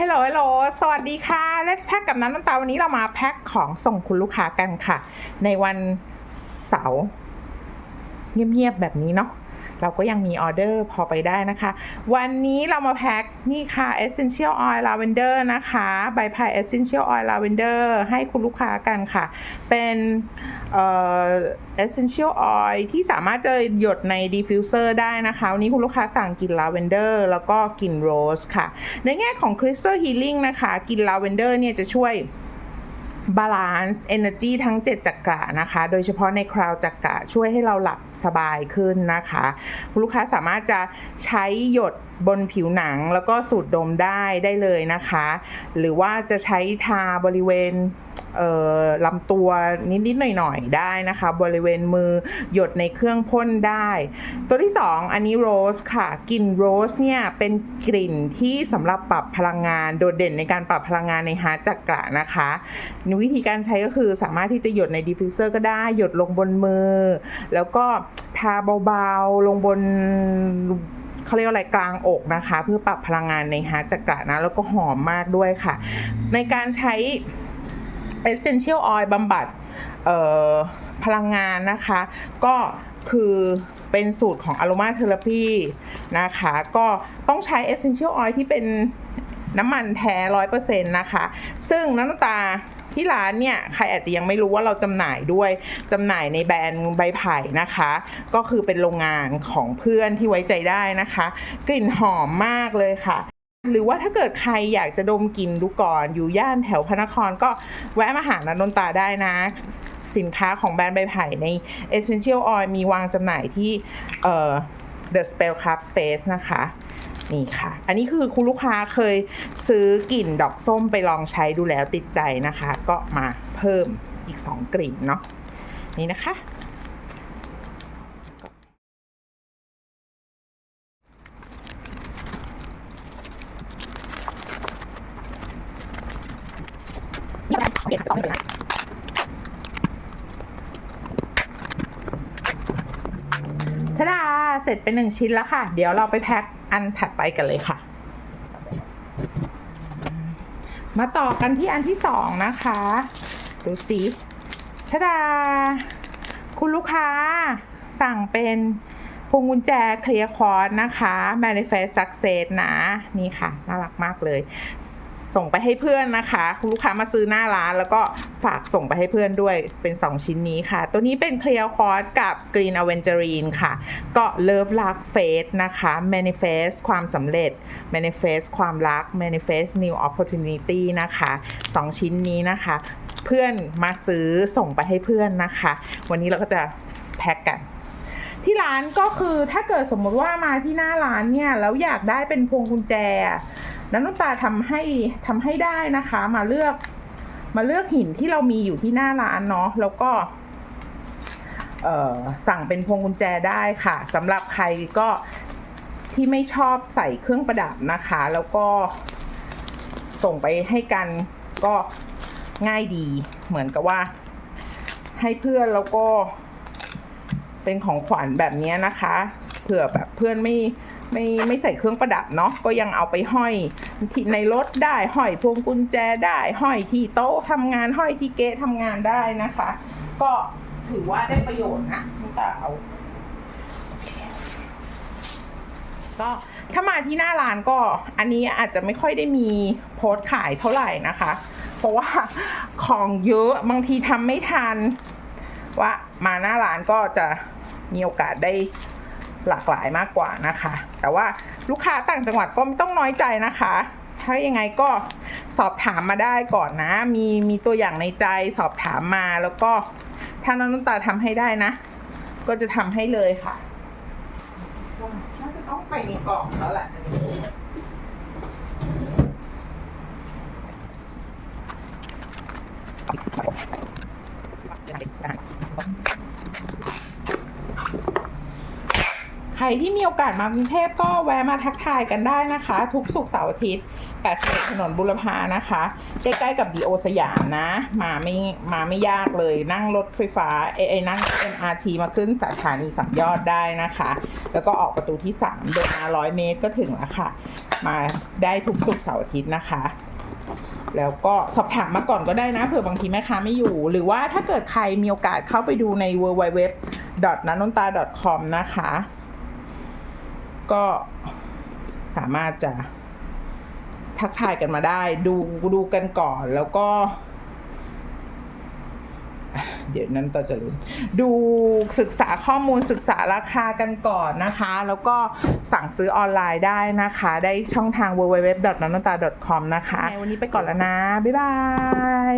ฮัลโหลฮัลโหลสวัสดีค่ะ Let's Pack กับน้ำน้ำตาวันนี้เรามาแพ็คของส่งคุณลูกค้ากันค่ะ ในวันเสาร์เงียบๆแบบนี้เนาะ เราก็ยังมีออเดอร์พอไปได้นะคะ วันนี้เรามาแพ็คนี่ค่ะ Essential Oil Lavender นะคะใบพาย Essential Oil Lavender ให้คุณลูกค้ากันค่ะ เป็นเอ่อ Essential Oil ที่สามารถจะหยดใน Diffuser ได้นะคะ วันนี้คุณลูกค้าสั่งกลิ่น Lavender แล้วก็กลิ่น Rose ค่ะ ในแง่ของ Crystal Healing นะคะกลิ่น Lavender เนี่ยจะช่วย บาลานซ์เอ NERGY ทั้ง 7 จักระนะคะ โดยเฉพาะในคราวจักระช่วยให้เราหลับสบายขึ้นนะคะ ลูกค้าสามารถจะใช้หยด บนผิวหนังแล้วก็สูดดมได้ได้เลยนะคะ หรือว่าจะใช้ทาบริเวณเอ่อลำตัวนิด ๆ หน่อย ๆ ได้นะคะ บริเวณมือหยดในเครื่องพ่นได้ ตัวที่ 2 อันนี้โรสค่ะกลิ่นโรสเนี่ย เป็นกลิ่นที่สำหรับปรับพลังงาน โดดเด่นในการปรับพลังงานในฮาร์จักระนะคะ วิธีการใช้ก็คือสามารถที่จะหยดในดิฟฟิวเซอร์ก็ได้ หยดลงบนมือ แล้วก็ทาเบา ๆ ลงบน เขาเรียกว่าอะไรกลางอกนะคะ เพื่อปรับพลังงานในฮาร์ดจักระนะแล้วก็หอมมากด้วยค่ะ ในการใช้ Essential Oil บำบัดพลังงานนะคะ ก็คือเป็นสูตรของ Aroma Therapy นะคะ ก็ต้องใช้ Essential Oil ที่เป็นน้ำมันแท้ร้อยเปอร์เซ็นต์นะคะ ซึ่งน้ำตา ที่ร้านเนี่ยใครอาจจะยังไม่รู้ว่าเราจำหน่ายด้วยจำหน่ายในแบรนด์ใบไผ่นะคะ ก็คือเป็นโรงงานของเพื่อนที่ไว้ใจได้นะคะ กลิ่นหอมมากเลยค่ะหรือว่าถ้าเกิดใครอยากจะดมกลิ่นดูก่อน อยู่ย่านแถวพระนครก็แวะมาหานันนนตาได้นะ สินค้าของแบรนด์ใบไผ่ใน Essential Oil มีวางจำหน่ายที่เอ่อ The Spell Club Space นะคะ นี่ค่ะ อันนี้คือคุณลูกค้าเคยซื้อกลิ่นดอกส้มไปลองใช้ดูแล้วติดใจนะคะ ก็มาเพิ่มอีก 2 กลิ่นเนาะนี่นะคะชดาเสร็จเป็นหนึ่งชิ้นแล้วค่ะ เดี๋ยวเราไปแพ็ค อันถัดไปกันเลยค่ะ มาต่อกันที่อันที่สองนะคะ ดูสิชดา คุณลูกค้าสั่งเป็นพวงกุญแจเคลียร์คอร์สนะคะ Manifest Success นะ นี่ค่ะ น่ารักมากเลย ส่งไปให้เพื่อนนะคะคุณลูกค้ามาซื้อหน้าร้าน แล้วก็ฝากส่งไปให้เพื่อนด้วยเป็น 2 ชิ้นนี้ค่ะ ตัวนี้เป็น Clear c o r d กับ Green Aventurine ค่ะ ก็ Love Luck Faith นะคะ Manifest ความสำเร็จ Manifest ความรัก Manifest New Opportunity นะคะ 2 ชิ้นนี้นะคะ เพื่อนมาซื้อส่งไปให้เพื่อนนะคะ วันนี้เราก็จะแพ็กกันที่ร้านก็คือถ้าเกิดสมมติว่ามาที่หน้าร้านเนี่ยแล้วอยากได้เป็นพวงกุญแจ น้ำน้ำตาทำให้ทำให้ได้นะคะ มาเลือก มาเลือกหินที่เรามีอยู่ที่หน้าร้านเนาะแล้วก็สั่งเป็นพวงกุญแจได้ค่ะสำหรับใครก็ที่ไม่ชอบใส่เครื่องประดับนะคะ แล้วก็ส่งไปให้กันก็ง่ายดีเหมือนกับว่า ให้เพื่อนแล้วก็เป็นของขวัญแบบนี้นะคะเผื่อแบบเพื่อนไม่ ไม่ไม่ใส่เครื่องประดับเนาะก็ยังเอาไปห้อยที่ในรถได้ห้อยพวงกุญแจได้ห้อยที่โต๊ะทำงานห้อยที่เก๊ะทำงานได้นะคะ ก็ถือว่าได้ประโยชน์นะตั้งแต่เอาก็ถ้ามาที่หน้าร้านก็อันนี้อาจจะไม่ค่อยได้มีโพสต์ขายเท่าไหร่นะคะ เพราะว่าของเยอะบางทีทำไม่ทัน ว่ามาหน้าร้านก็จะมีโอกาสได้ หลากหลายมากกว่านะคะ แต่ว่าลูกค้าต่างจังหวัดก็ไม่ต้องน้อยใจนะคะ ถ้ายังไงก็สอบถามมาได้ก่อนนะ มีมีตัวอย่างในใจสอบถามมาแล้วก็ถ้าน้องน้ำตาทำให้ได้นะ ก็จะทำให้เลยค่ะน่าจะต้องไปในกล่องแล้วแหละอันนี้ ใครที่มีโอกาสมากรุงเทพก็แวะมาทักทายกันได้นะคะ ทุกสุกเสาร์อาทิตย์81ถนนบุรพานะคะ ใกล้ๆกับดีโอสยามนะ มาไม่มาไม่ยากเลยนั่งรถไฟฟ้าเอยเอนั่ง MRT มาขึ้นสถานีสัมยอดได้นะคะ แล้วก็ออกประตูที่ 3 เดินมา 100 เมตรก็ถึงแล้วค่ะ มาได้ทุกศุกเสาร์อาทิตย์นะคะแล้วก็สอบถามมาก่อนก็ได้นะเผื่อบางทีแม่ค้าไม่อยู่ หรือว่าถ้าเกิดใครมีโอกาสเข้าไปดูใน w w w n a n o n t a com นะคะ ก็สามารถจะทักทายกันมาได้ดูดูกันก่อนแล้วก็ เดี๋ยวนั้นต่อจะลืมดูศึกษาข้อมูลศึกษาราคากันก่อนนะคะ แล้วก็สั่งซื้อออนไลน์ได้นะคะ ได้ช่องทาง www.nanota.com นะคะ วันนี้ไปก่อนแล้วนะ บ๊ายบาย